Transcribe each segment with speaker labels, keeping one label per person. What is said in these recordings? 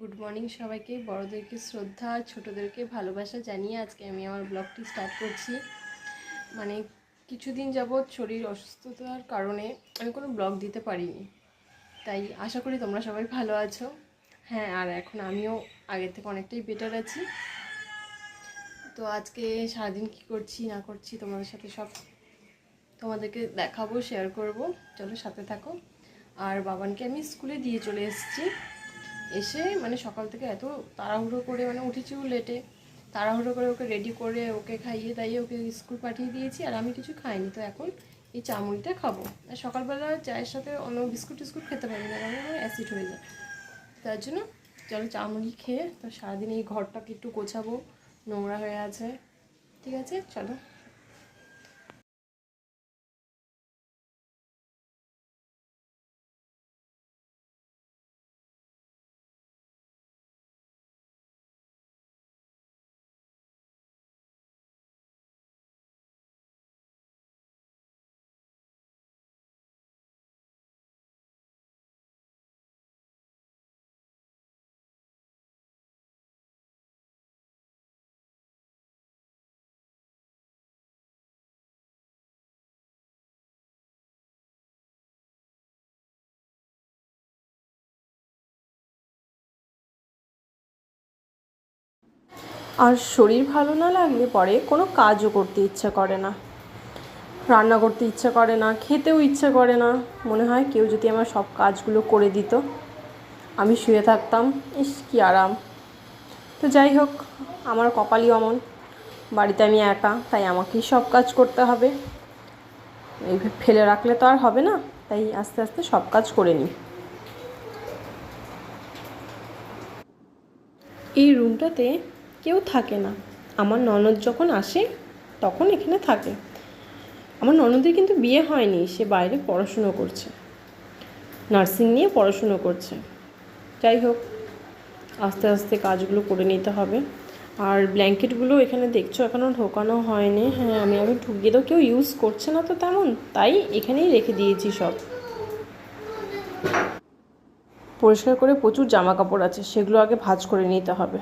Speaker 1: Good morning সবাইকে। বড়োদেরকে শ্রদ্ধা, ছোটোদেরকে ভালোবাসা জানিয়ে আজকে আমি আমার ব্লগটি স্টার্ট করছি। মানে কিছুদিন যাবৎ শরীর অসুস্থতার কারণে আমি কোনো ব্লগ দিতে পারিনি। তাই আশা করি তোমরা সবাই ভালো আছো। হ্যাঁ আর এখন আমিও আগের থেকে অনেকটাই বেটার আছি। তো আজকে সারাদিন কী করছি, না করছি তোমাদের সাথে সব তোমাদেরকে দেখাবো শেয়ার করব। চলো সাথে থাকো। আর বাবানকে আমি স্কুলে দিয়ে চলে এসেছি। এসে মানে সকাল থেকে এত তাড়াহুড়ো করে মানে উঠেছিও লেটে তাড়াহুড়ো করে ওকে রেডি করে ওকে খাইয়ে দাইয়ে ওকে স্কুল পাঠিয়ে দিয়েছি আর আমি কিছু খাইনি। তো এখন এই চামড়িটা খাব। আর সকালবেলা চায়ের সাথে অন্য বিস্কুট টিস্কুট খেতে পারি না, কারণ আমার অ্যাসিড হয়ে যায়। তার জন্য চলো চামড়ি খেয়ে তো সারাদিন এই ঘরটাকে একটু গোছাবো। নোংরা হয়ে আছে। ঠিক আছে? চলো।
Speaker 2: আর শরীর ভালো না লাগলে পরে কোনো কাজও করতে ইচ্ছা করে না। রান্না করতে ইচ্ছা করে না, খেতেও ইচ্ছা করে না। মনে হয় কেউ যদি আমার সব কাজগুলো করে দিত, আমি শুয়ে থাকতাম, ইস কী আরাম। তো যাই হোক, আমার কপালই অমন। বাড়িতে আমি একা, তাই আমাকেই সব কাজ করতে হবে। এই ফেলে রাখলে তো আর হবে না, তাই আস্তে আস্তে সব কাজ করে নিই। এই রুমটাতে কেউ থাকে না। আমার ননদ যখন আসে, তখন এখানে থাকে। আমার ননদের কিন্তু বিয়ে হয়নি, সে বাইরে পড়াশুনো করছে। নার্সিং নিয়ে পড়াশুনো করছে। যাই হোক, আস্তে আস্তে কাজগুলো করে নিতে হবে। আর ব্ল্যাঙ্কেটগুলো এখানে দেখছ এখনও ঢোকানো হয়নি। হ্যাঁ আমি আবার ঢুকিয়ে তো কেউ ইউজ করছে না তো তেমন। তাই এখানেই রেখে দিয়েছি সব। পরিষ্কার করে প্রচুর জামা কাপড় আছে, সেগুলো আগে ভাজ করে নিতে হবে।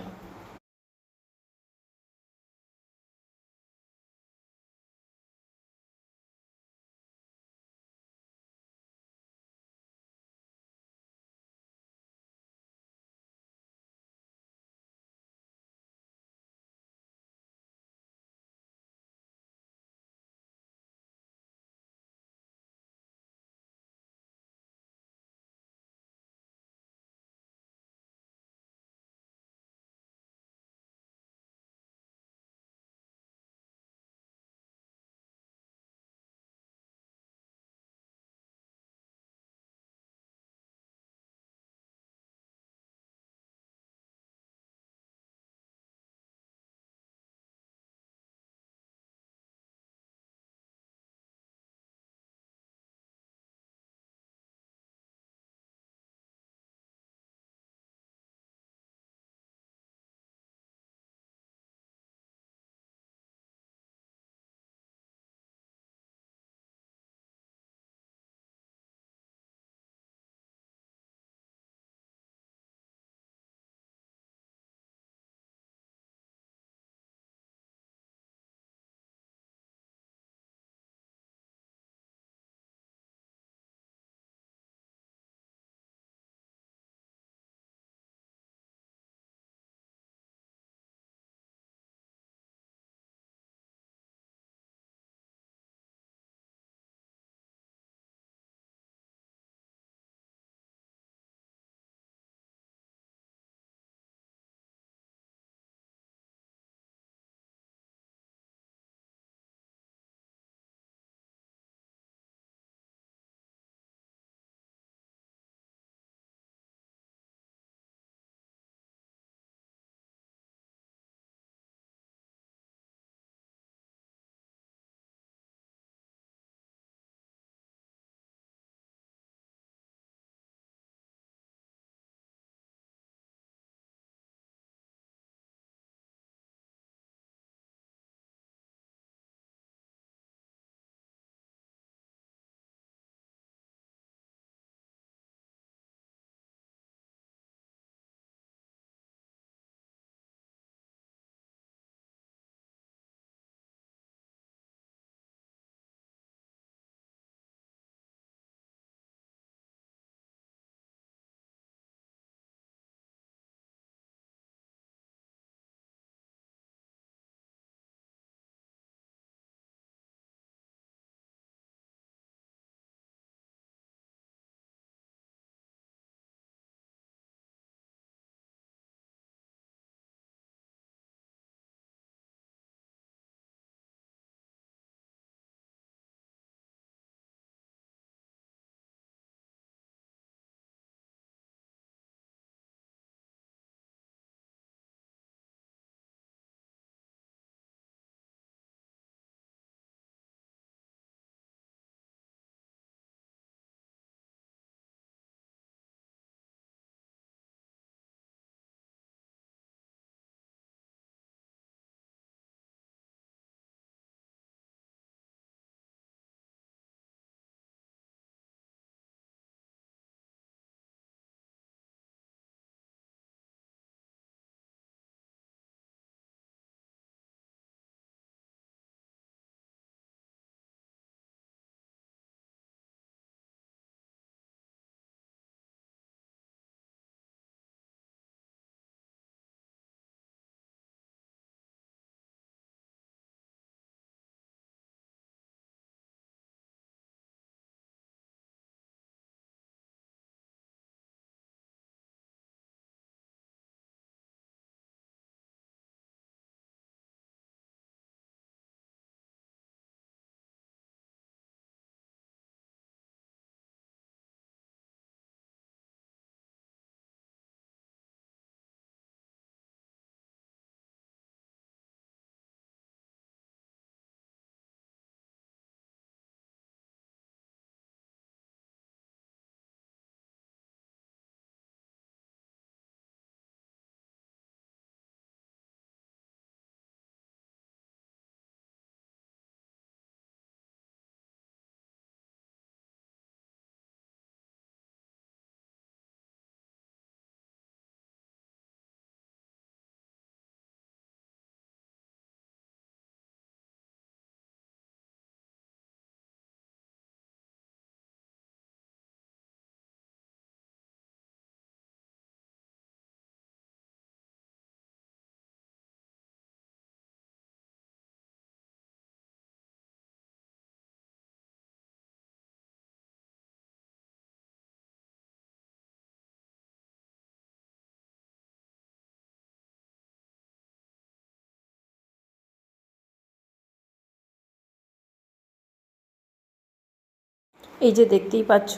Speaker 2: এই যে দেখতেই পাচ্ছ,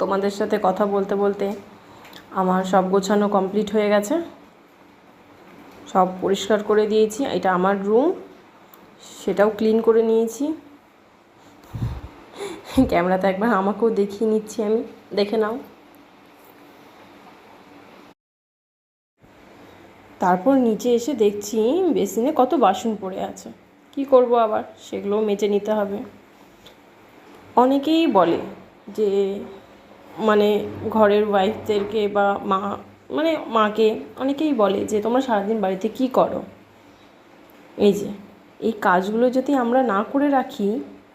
Speaker 2: তোমাদের সাথে কথা বলতে বলতে আমার সব গোছানো কমপ্লিট হয়ে গেছে। সব পরিষ্কার করে দিয়েছি, এটা আমার রুম সেটাও ক্লিন করে নিয়েছি। ক্যামেরাতে একবার আমাকেও দেখিয়ে নিচ্ছি আমি, দেখে নাও। তারপর নিচে এসে দেখছি বেসিনে কত বাসন পড়ে আছে। কি করব আবার? সেগুলোও মেজে নিতে হবে। অনেকেই বলে যে মানে ঘরের ওয়াইফদেরকে বা মা মানে মাকে অনেকেই বলে যে, তোমরা সারাদিন বাড়িতে কি করো? এই যে, এই কাজগুলো যদি আমরা না করে রাখি,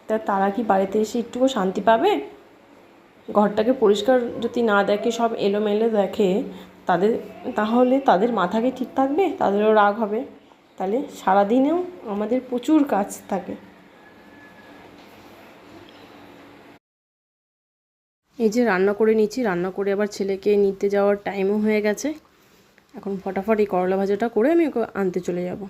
Speaker 2: তা তারা কি বাড়িতে এসে একটুকু শান্তি পাবে? ঘরটাকে পরিষ্কার যদি না দেখে, সব এলোমেলো দেখে, তাদের, তাহলে তাদের মাথা কি ঠিক থাকবে? তাদেরও রাগ হবে। তাহলে সারাদিনেও আমাদের প্রচুর কাজ থাকে। এই যে রান্না করে নিচ্ছি রান্না করে আবার ছেলেকে নিতে যাওয়ার টাইমও হয়ে গেছে। এখন ফটাফট এই করলা ভাজাটা করে আমি ওকে আনতে চলে যাব।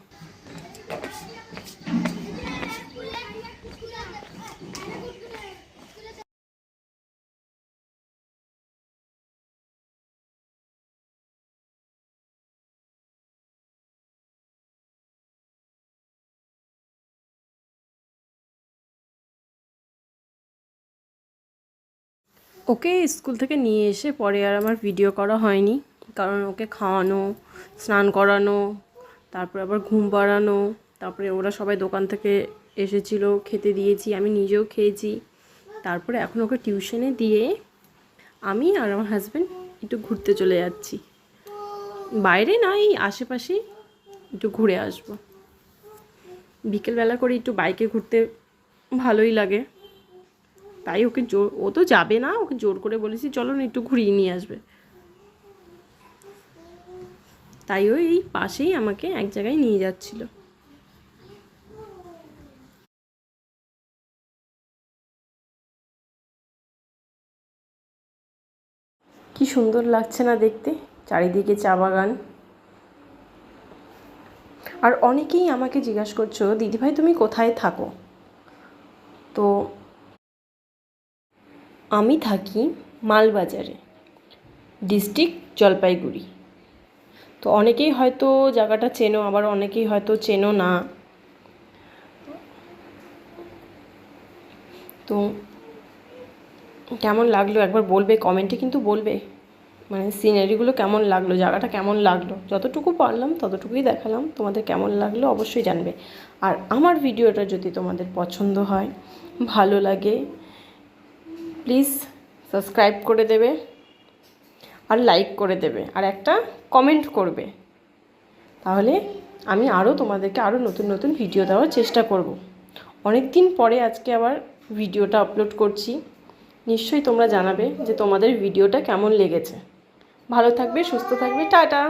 Speaker 2: ওকে স্কুল থেকে নিয়ে এসে পরে আর আমার ভিডিও করা হয়নি। কারণ ওকে খাওয়ানো, স্নান করানো, তারপরে আবার ঘুম পাড়ানো, তারপরে ওরা সবাই দোকান থেকে এসেছিল, খেতে দিয়েছি, আমি নিজেও খেয়েছি। তারপরে এখন ওকে টিউশনে দিয়ে আমি আর আমার হাজব্যান্ড একটু ঘুরতে চলে যাচ্ছি। বাইরে না, এই আশেপাশেই একটু ঘুরে আসব। বিকেলবেলা করে একটু বাইকে ঘুরতে ভালোই লাগে। তাই ওকে জোর ও তো যাবে না, ওকে জোর করে বলেছি, চলো না, একটু ঘুরিয়ে নিয়ে আসবে। তাই ও এই পাশেই আমাকে এক জায়গায় নিয়ে যাচ্ছিল। কি সুন্দর লাগছে না দেখতে, চারিদিকে চা বাগান। আর অনেকেই আমাকে জিজ্ঞাসা করছ, দিদিভাই, তুমি কোথায় থাকো? তো আমি থাকি মালবাজারে ডিস্ট্রিক্ট জলপাইগুড়ি। তো অনেকেই হয়তো জায়গাটা চেনো, আবার অনেকেই হয়তো চেনো না। তো কেমন লাগল? একবার বলবে, কমেন্টে কিন্তু বলবে। মানে সিনারিগুলো কেমন লাগল? জায়গাটা কেমন লাগল? যতটুকু পারলাম, ততটুকুই দেখালাম। তোমাদের কেমন লাগল অবশ্যই জানবে। আর আমার ভিডিওটা যদি তোমাদের পছন্দ হয়, ভালো লাগে প্লিজ সাবস্ক্রাইব করে দেবে আর লাইক করে দেবে আর একটা কমেন্ট করবে। তাহলে আমি আরও তোমাদেরকে আরও নতুন নতুন ভিডিও দেওয়ার চেষ্টা করব। অনেক দিন পরে আজকে আবার ভিডিওটা আপলোড করছি। নিশ্চয়ই তোমরা জানাবে যে তোমাদের ভিডিওটা কেমন লেগেছে। ভালো থাকবে, সুস্থ থাকবে, টাটা!